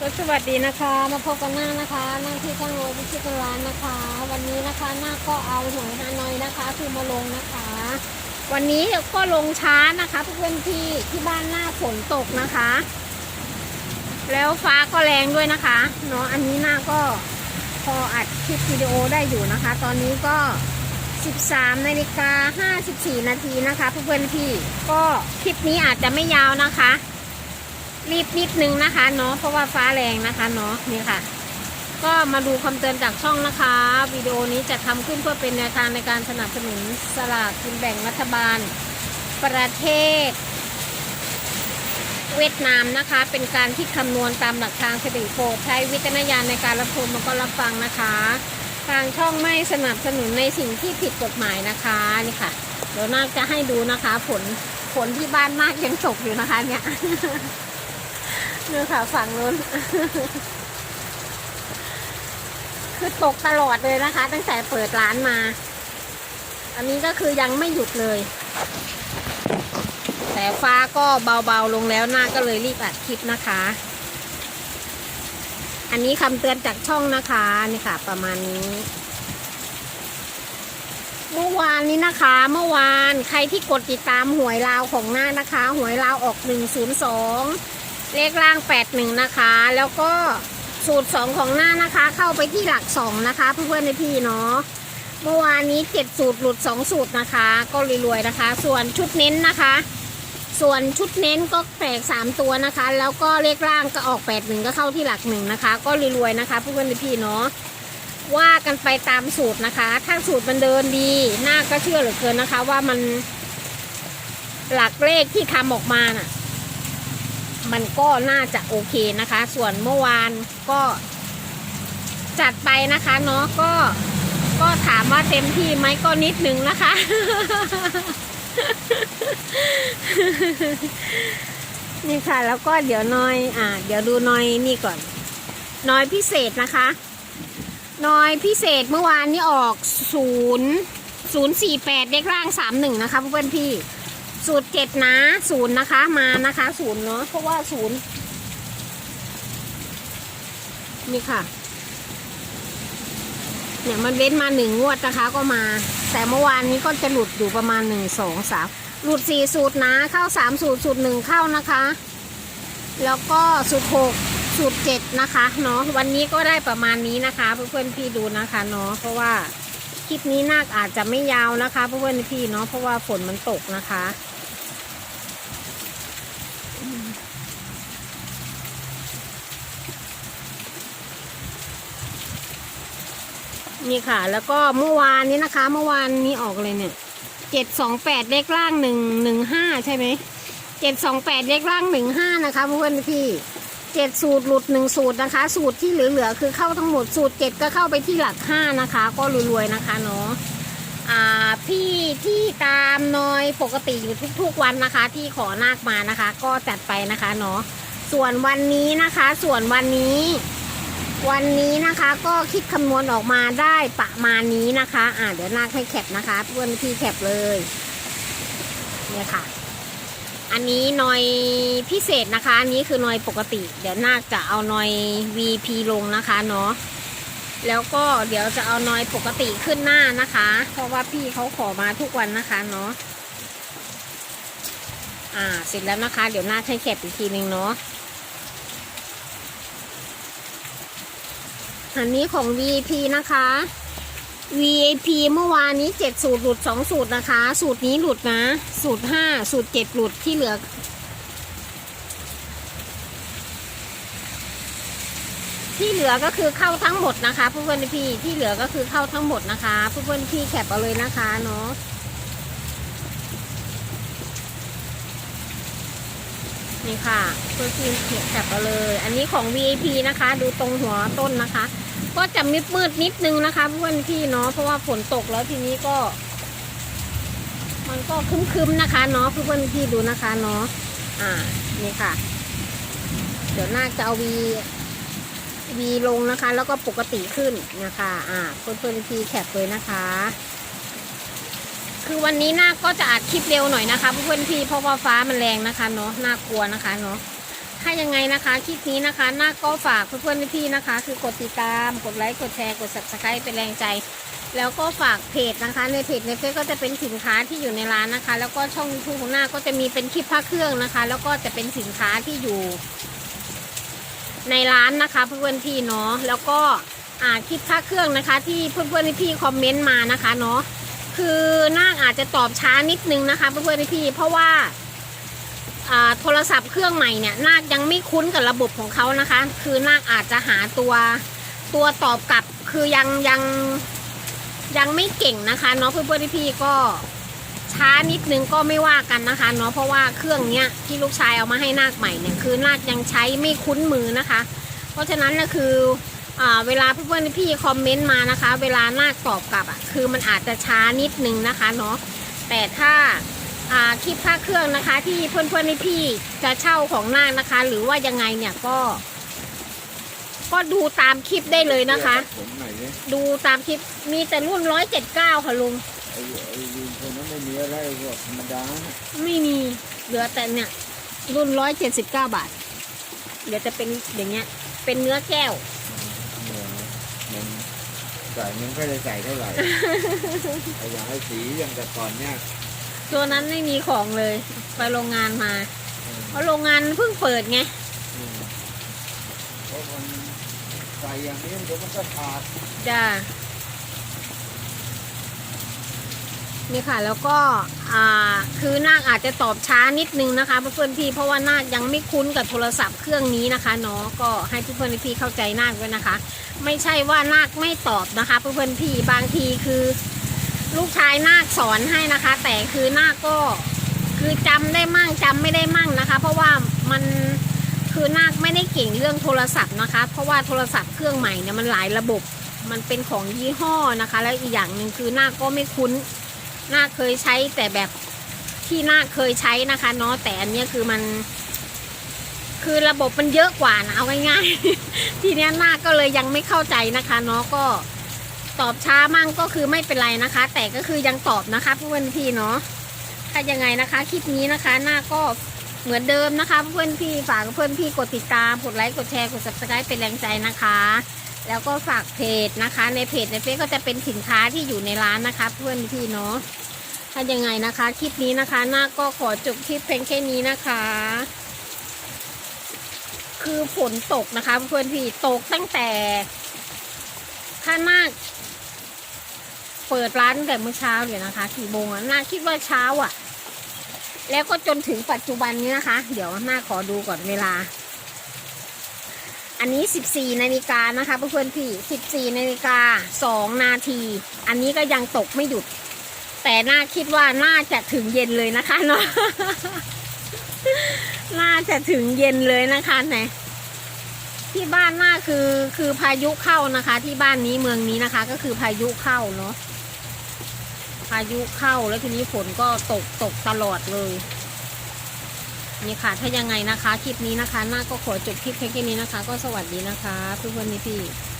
ก็สวัสดีนะคะ มาพบกันหน้านะคะ หน้าที่ข้างโรยพิชิตร้านนะคะ วันนี้นะคะหน้าก็เอาหวยฮานอยนะคะ คือมาลงนะคะ วันนี้ก็ลงช้านะคะเพื่อนๆที่ที่บ้านหน้าฝนตกนะคะ แล้วฟ้าก็แรงด้วยนะคะเนาะอันนี้หน้าก็พออัดคลิปวิดีโอได้อยู่นะคะ ตอนนี้ก็ 13นาฬิกา54นาทีนะคะเพื่อนๆพี่ก็คลิปนี้อาจจะไม่ยาวนะคะ รีบนิดนึงนะคะเนาะเพราะว่าฟ้าแรงนะคะเนาะนี่ค่ะ ก็มาดูคำเตือนจากช่องนะคะ วิดีโอนี้จะทำขึ้นเพื่อเป็นแนวทางในการสนับสนุนสลากกินแบ่งรัฐบาล ประเทศ เวียดนามนะคะ เป็นการคิดคำนวณตามหลักทางสถิติโปรดใช้วิจารณญาณในการรับชมแล้วก็รับฟังนะคะ ทางช่องไม่สนับสนุนในสิ่งที่ผิดกฎหมายนะคะนี่ค่ะ เดี๋ยวนาจะให้ดูนะคะ ผลผลที่บ้านนาคยังตกอยู่นะคะเนี่ย นี่ยค่ะฝั่งนู้น คือตกตลอดเลยนะคะ ตั้งแต่เปิดร้านมา อันนี้ก็คือยังไม่หยุดเลย แต่ฟ้าก็เบาๆลงแล้วหน้าก็เลยรีบอัดคลิปนะคะ อันนี้คำเตือนจากช่องนะคะนี่ค่ะ ประมาณนี้เมื่อวานนี้นะคะ เมื่อวานใครที่กดติดตามหวยลาวของหน้านะคะ หวยลาวออก102 เลขล่าง 81 นะคะ แล้วก็สูตร 2 ของหน้านะคะ เข้าไปที่หลัก 2 นะคะ เพื่อนๆในพี่เนาะเมื่อวานนี้ 7 สูตรหลุด 2 สูตรนะคะ ก็รวยๆนะคะ ส่วนชุดเน้นนะคะ ส่วนชุดเน้นก็แตก3 ตัวนะคะ แล้วก็เลขล่างก็ออก 81 ก็เข้าที่หลักหนึ่งนะคะ ก็รวยๆนะคะ เพื่อนๆในพี่เนาะว่ากันไปตามสูตรนะคะ ถ้าสูตรมันเดินดีหน้าก็เชื่อเหลือเกินนะคะ ว่ามันหลักเลขที่ทำออกมาน่ะ มันก็น่าจะโอเคนะคะ ส่วนเมื่อวานก็จัดไปนะคะเนาะก็ก็ถามว่าเต็มที่ไหมก็นิดนึงนะคะ นี่ค่ะ แล้วก็เดี๋ยวน้อย อ่า เดี๋ยวดูน้อยนี่ก่อน น้อยพิเศษนะคะ น้อยพิเศษเมื่อวานนี้ออกศูนย์ศูนย์สี่แปดเลขล่างสามหนึ่งนะคะเพื่อนพี่ สูตรเจ็ดนะศูนย์นะคะมานะคะศูนย์เนาะเพราะว่าศูนย์นี่ค่ะ เนี่ยมันเว้นมาหนึ่งงวดนะคะก็มา แต่เมื่อวานนี้ก็จะหลุดอยู่ประมาณหนึ่งสองสามหลุดสี่สูตรนะเข้าสามสูตรสูตรหนึ่งเข้านะคะ แล้วก็สูตรหกสูตรเจ็ดนะคะเนาะวันนี้ก็ได้ประมาณนี้นะคะ เพื่อนๆพี่ดูนะคะเนาะเพราะว่าคลิปนี้นาคอาจจะไม่ยาวนะคะเพื่อนๆพี่เนาะเพราะว่าฝนมันตกนะคะ นี่ค่ะ แล้วก็เมื่อวานนี้นะคะ เมื่อวานนี้ออกเลยเนี่ยเจ็ดสองแปดเลขล่างหนึ่งหนึ่งห้าใช่ไหมเจ็ดสองแปดเลขล่างหนึ่งห้านะคะเพื่อนพี่เจ็ดสูตรหลุดหนึ่งสูตรนะคะ สูตรที่เหลือๆคือเข้าทั้งหมดสูตรเจ็ดก็เข้าไปที่หลักห้านะคะ ก็รวยๆนะคะเนาะอ่าพี่ที่ตามน้อยปกติอยู่ทุกๆวันนะคะ ที่ขอนาคมานะคะ ก็จัดไปนะคะเนาะส่วนวันนี้นะคะ ส่วนวันนี้ วันนี้นะคะก็คิดคำนวณออกมาได้ประมาณนี้นะคะ อ่าเดี๋ยวนาคให้แคปนะคะเพื่อนพี่แคปเลยเนี่ยค่ะ อันนี้หนอยพิเศษนะคะ อันนี้คือหนอยปกติ เดี๋ยวนาคจะเอาหนอย VP ลงนะคะเนาะแล้วก็เดี๋ยวจะเอาหนอยปกติขึ้นหน้านะคะ เพราะว่าพี่เขาขอมาทุกวันนะคะเนาะอ่าเสร็จแล้วนะคะ เดี๋ยวนาคให้แคปอีกทีหนึ่งเนาะ อันนี้ของ VP นะคะ VIP เมื่อวานนี้ 7 สูตรหลุด 2 สูตรนะคะ สูตรนี้หลุดนะ สูตร 5 สูตร 7 หลุดที่เหลือ ที่เหลือก็คือเข้าทั้งหมดนะคะเพื่อนๆพี่ที่เหลือก็คือเข้าทั้งหมดนะคะเพื่อนๆพี่แคปเอาเลยนะคะเนาะนี่ค่ะเพื่อนพี่แคปเอาเลย อันนี้ของ VIP นะคะ ดูตรงหัวต้นนะคะ ก็จะมืดมืดนิดนึงนะคะเพื่อนพี่เนาะเพราะว่าฝนตกแล้วทีนี้ก็ มันก็คึ้มๆนะคะเนาะเพื่อนพี่ดูนะคะเนาะอ่านี่ค่ะ เดี๋ยวน่าจะเอาวีวีลงนะคะ แล้วก็ปกติขึ้นนะคะ อ่าเพื่อนเพื่อนพี่แคปเลยนะคะ คือวันนี้หน้าก็จะอัดคลิปเร็วหน่อยนะคะเพื่อนพี่เพราะว่าฟ้ามันแรงนะคะเนาะน่ากลัวนะคะเนาะ ถ้ายังไงนะคะคลิปนี้นะคะหน้าก็ฝากเพื่อนๆพี่ๆนะคะ คือกดติดตามกดไลค์กดแชร์กด subscribe เป็นแรงใจ แล้วก็ฝากเพจนะคะ ในเพจในเฟซก็จะเป็นสินค้าที่อยู่ในร้านนะคะ แล้วก็ช่องยูทูบของหน้าก็จะมีเป็นคลิปพระเครื่องนะคะ แล้วก็จะเป็นสินค้าที่อยู่ ในร้านนะคะ เพื่อนๆพี่เนาะแล้วก็อ่าคลิปพระเครื่องนะคะ ที่เพื่อนๆพี่คอมเมนต์มานะคะเนาะคือน้าอาจจะตอบช้านิดนึงนะคะ เพื่อนๆพี่เพราะว่า โทรศัพท์เครื่องใหม่เนี่ยนาคยังไม่คุ้นกับระบบของเขานะคะ คือนาคอาจจะหาตัวตัวตอบกลับคือยังยังยังไม่เก่งนะคะเนาะเพื่อนๆพี่ก็ช้านิดนึงก็ไม่ว่ากันนะคะเนาะเพราะว่าเครื่องเนี้ยที่ลูกชายเอามาให้นาคใหม่เนี่ยคือนาคยังใช้ไม่คุ้นมือนะคะ เพราะฉะนั้นก็คือเวลาเพื่อนๆพี่คอมเมนต์มานะคะ เวลานาคตอบกลับอะคือมันอาจจะช้านิดนึงนะคะเนาะแต่ถ้า คลิปผ้าเครื่องนะคะ ที่เพื่อนๆในพี่จะเช่าของนาคนะคะ หรือว่ายังไงเนี่ยก็ ก็ดูตามคลิปได้เลยนะคะ ผมหน่อยดิดูตามคลิปมีแต่รุ่นร้อยเจ็ดเก้าค่ะลุงไอ้ไอ้ยืนคนนั้นไม่มีอะไรพวกธรรมดานะไม่มีเหลือแต่เนี่ย รุ่นร้อยเจ็ดสิบเก้าบาทเดี๋ยวจะเป็นอย่างเงี้ย เป็นเนื้อแก้วเนี่ยมันใส่มันก็จะใส่เท่าไหร่ไอ้อย่างไอ้สีอย่างแต่ก่อนเนี่ย ตัวนั้นไม่มีของเลย ไปโรงงานมาอืมเพราะโรงงานเพิ่งเปิดไงอืมเพราะมันใส่อย่างนี้เดี๋ยวมันก็ขาดจ้านี่ค่ะแล้วก็อ่าคือนาคอาจจะตอบช้านิดนึงนะคะเพื่อนๆพี่เพราะว่านาคยังไม่คุ้นกับโทรศัพท์เครื่องนี้นะคะเนาะก็ให้เพื่อนๆพี่เข้าใจนาคด้วยนะคะ ไม่ใช่ว่านาคไม่ตอบนะคะเพื่อนๆพี่บางทีคือ ลูกชายนาคสอนให้นะคะ แต่คือนาคก็คือจำได้มั่งจำไม่ได้มั่งนะคะ เพราะว่ามันคือนาคไม่ได้เก่งเรื่องโทรศัพท์นะคะ เพราะว่าโทรศัพท์เครื่องใหม่เนี่ยมันหลายระบบ มันเป็นของยี่ห้อนะคะ แล้วอีกอย่างหนึ่งคือนาคก็ไม่คุ้นนาคเคยใช้แต่แบบที่นาคเคยใช้นะคะเนาะแต่อันนี้คือมัน คือระบบมันเยอะกว่านะเอาง่ายๆ ทีเนี้ยนาคก็เลยยังไม่เข้าใจนะคะเนาะก็ ตอบช้ามั่งก็คือไม่เป็นไรนะคะ แต่ก็คือยังตอบนะคะเพื่อนพี่เนาะถ้ายังไงนะคะคลิปนี้นะคะ หน้าก็เหมือนเดิมนะคะ เพื่อนพี่ฝากเพื่อนพี่กดติดตามกดไลค์กดแชร์กด subscribe เป็นแรงใจนะคะ แล้วก็ฝากเพจนะคะ ในเพจในเฟซก็จะเป็นสินค้าที่อยู่ในร้านนะคะ เพื่อนพี่เนาะถ้ายังไงนะคะคลิปนี้นะคะหน้าก็ขอจบคลิปเพียงแค่นี้นะคะ คือฝนตกนะคะ เพื่อนพี่ตกตั้งแต่ข้างหน้า เปิดร้านตั้งแต่เมื่อเช้าเลยนะคะกี่โมงอะน่าคิดว่าเช้าอะแล้วก็จนถึงปัจจุบันนี้นะคะ เดี๋ยวหน้าขอดูก่อนเวลา อันนี้ 14นาฬิกานะคะเพื่อนๆพี่ 14นาฬิกา2นาที อันนี้ก็ยังตกไม่หยุด แต่น่าคิดว่าน่าจะถึงเย็นเลยนะคะเนาะน่าจะถึงเย็นเลยนะคะไหนที่บ้านน่าคือคือพายุเข้านะคะ ที่บ้านนี้เมืองนี้นะคะ ก็คือพายุเข้าเนาะ พายุเข้าแล้วทีนี้ฝนก็ตกตกตลอดเลย นี่ค่ะ ถ้ายังไงนะคะ คลิปนี้นะคะ หน้าก็ขอจบคลิปแค่นี้นะคะ ก็สวัสดีนะคะเพื่อนๆพี่ๆ